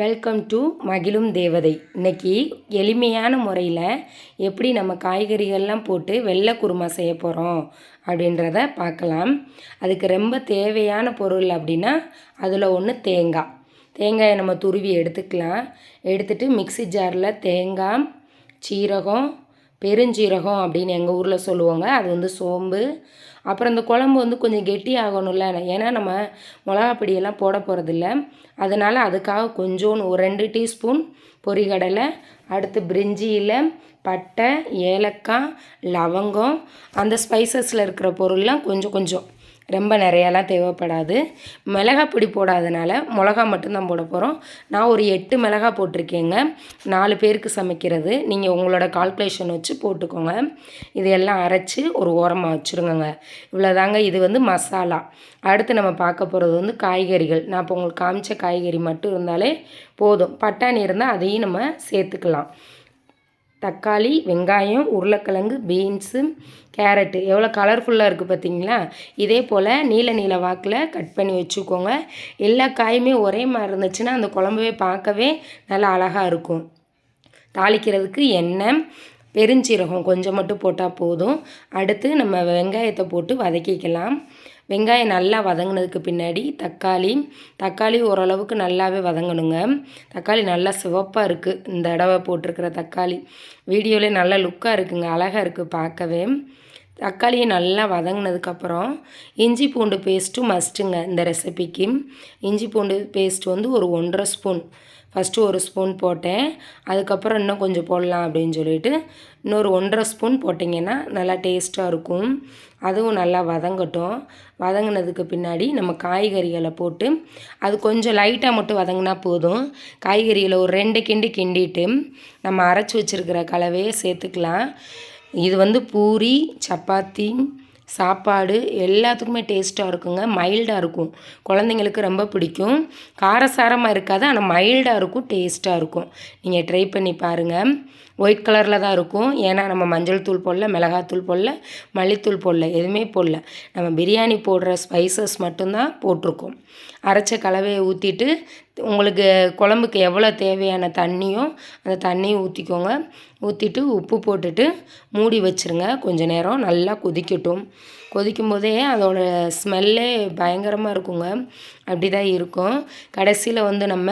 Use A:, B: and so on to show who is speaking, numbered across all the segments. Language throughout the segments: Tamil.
A: வெல்கம் டு மகிழும் தேவதை. இன்னைக்கு எளிமையான முறையில் எப்படி நம்ம காய்கறிகள்லாம் போட்டு வெள்ளை குருமா செய்ய போகிறோம் அப்படின்றத பார்க்கலாம். அதுக்கு ரொம்ப தேவையான பொருள் அப்படின்னா அதில் ஒன்று தேங்காய். தேங்காயை நம்ம துருவி எடுத்துக்கலாம். எடுத்துட்டு மிக்ஸி ஜாரில் தேங்காய் சீரகம் பெருஞ்சீரகம் அப்படின்னு எங்கள் ஊரில் சொல்லுவாங்க. அது வந்து சோம்பு. அப்புறம் இந்த குழம்பு வந்து கொஞ்சம் கெட்டி ஆகணும்ல ஏன்னா நம்ம மிளகா பொடியெல்லாம் போட போகிறதில்ல அதனால் அதுக்காக கொஞ்சோன்னு ஒரு ரெண்டு டீஸ்பூன் பொரிகடலை அடுத்து பிரிஞ்சியில் பட்டை ஏலக்காய் லவங்கம் அந்த ஸ்பைசஸில் இருக்கிற பொருள்லாம் கொஞ்சம் கொஞ்சம். ரொம்ப நிறையாலாம் தேவைப்படாது. மிளகா பொடி போடாதனால மிளகா மட்டும்தான் போட போகிறோம் நான் ஒரு எட்டு மிளகா போட்டிருக்கேங்க. நாலு பேருக்கு சமைக்கிறது. நீங்கள் உங்களோட கால்குலேஷன் வச்சு போட்டுக்கோங்க. இதையெல்லாம் அரைச்சி ஒரு ஓரமாக வச்சுருங்கங்க. இவ்வளோதாங்க இது வந்து மசாலா. அடுத்து நம்ம பார்க்க போகிறது வந்து காய்கறிகள். நான் இப்போ உங்களுக்கு காமிச்ச காய்கறி மட்டும் இருந்தாலே போதும். பட்டாணி இருந்தால் அதையும் நம்ம சேர்த்துக்கலாம். தக்காளி வெங்காயம் உருளைக்கிழங்கு பீன்ஸு கேரட்டு எவ்வளோ கலர்ஃபுல்லாக இருக்குது பார்த்தீங்களா இதே போல் நீல நீல வாக்கில் கட் பண்ணி வச்சுக்கோங்க. எல்லா காயுமே ஒரே மாதிரி இருந்துச்சுன்னா அந்த குழம்பவே பார்க்கவே நல்லா அழகாக இருக்கும். தாளிக்கிறதுக்கு எண்ணெய் பெருஞ்சீரகம் கொஞ்சம் மட்டும் போட்டால் போதும். அடுத்து நம்ம வெங்காயத்தை போட்டு வதக்கிக்கலாம். வெங்காயம் நல்லா வதங்கினதுக்கு பின்னாடி தக்காளி தக்காளி ஓரளவுக்கு நல்லாவே வதங்கணுங்க. தக்காளி நல்லா சிவப்பாக இருக்குது இந்த தடவை போட்டிருக்கிற தக்காளி. வீடியோவிலே நல்லா லுக்காக இருக்குங்க. அழகாக இருக்குது பார்க்கவே. தக்காளியை நல்லா வதங்கினதுக்கப்புறம் இஞ்சி பூண்டு பேஸ்ட்டும் மஸ்ட்டுங்க இந்த ரெசிபிக்கு இஞ்சி பூண்டு பேஸ்ட் வந்து ஒரு ஒன்றரை ஸ்பூன் ஃபஸ்ட்டு ஒரு ஸ்பூன் போட்டேன். அதுக்கப்புறம் இன்னும் கொஞ்சம் போடலாம் அப்படின்னு சொல்லிட்டு இன்னொரு ஒன்றரை ஸ்பூன் போட்டிங்கன்னா நல்லா டேஸ்ட்டாக இருக்கும். அதுவும் நல்லா வதங்கட்டும். வதங்கினதுக்கு பின்னாடி நம்ம காய்கறிகளை போட்டு அது கொஞ்சம் லைட்டாக மட்டும் வதங்கினா போதும். காய்கறிகளை ஒரு ரெண்டு கிண்டு கிண்டிட்டு நம்ம அரைச்சி வச்சுருக்கிற கலவையை சேர்த்துக்கலாம். இது வந்து பூரி சப்பாத்தி சாப்பாடு எல்லாத்துக்குமே டேஸ்ட்டாக இருக்குங்க மைல்டாக இருக்கும். குழந்தைங்களுக்கு ரொம்ப பிடிக்கும். காரசாரமாக இருக்காது ஆனால் மைல்டாக இருக்கும் டேஸ்ட்டாக இருக்கும். நீங்கள் ட்ரை பண்ணி பாருங்கள் ஒயிட் கலரில் தான் இருக்கும். ஏன்னா நம்ம மஞ்சள் தூள் போடல மிளகாத்தூள் போடல மல்லித்தூள் போடல எதுவுமே போடல. நம்ம பிரியாணி போடுற ஸ்பைசஸ் மட்டும்தான் போட்டிருக்கோம். அரைச்ச கலவையை ஊற்றிட்டு உங்களுக்கு குழம்புக்கு எவ்வளோ தேவையான தண்ணியும் அந்த தண்ணியை ஊற்றிக்கோங்க ஊற்றிட்டு உப்பு போட்டுட்டு மூடி வச்சுருங்க. கொஞ்சம் நேரம் நல்லா கொதிக்கட்டும். கொதிக்கும் போதே அதோட ஸ்மெல்லே பயங்கரமாக இருக்குங்க. அப்படி தான் இருக்கும். கடைசியில் வந்து நம்ம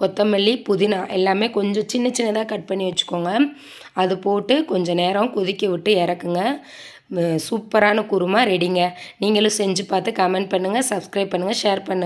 A: கொத்தமல்லி புதினா எல்லாமே கொஞ்சம் சின்ன சின்னதாக கட் பண்ணி வச்சுக்கோங்க. அது போட்டு கொஞ்சம் நேரம் கொதிக்க விட்டு இறக்குங்க. சூப்பரான குருமா ரெடிங்க நீங்களும் செஞ்சு பார்த்து கமெண்ட் பண்ணுங்கள் சப்ஸ்கிரைப் பண்ணுங்கள் ஷேர் பண்ணுங்கள்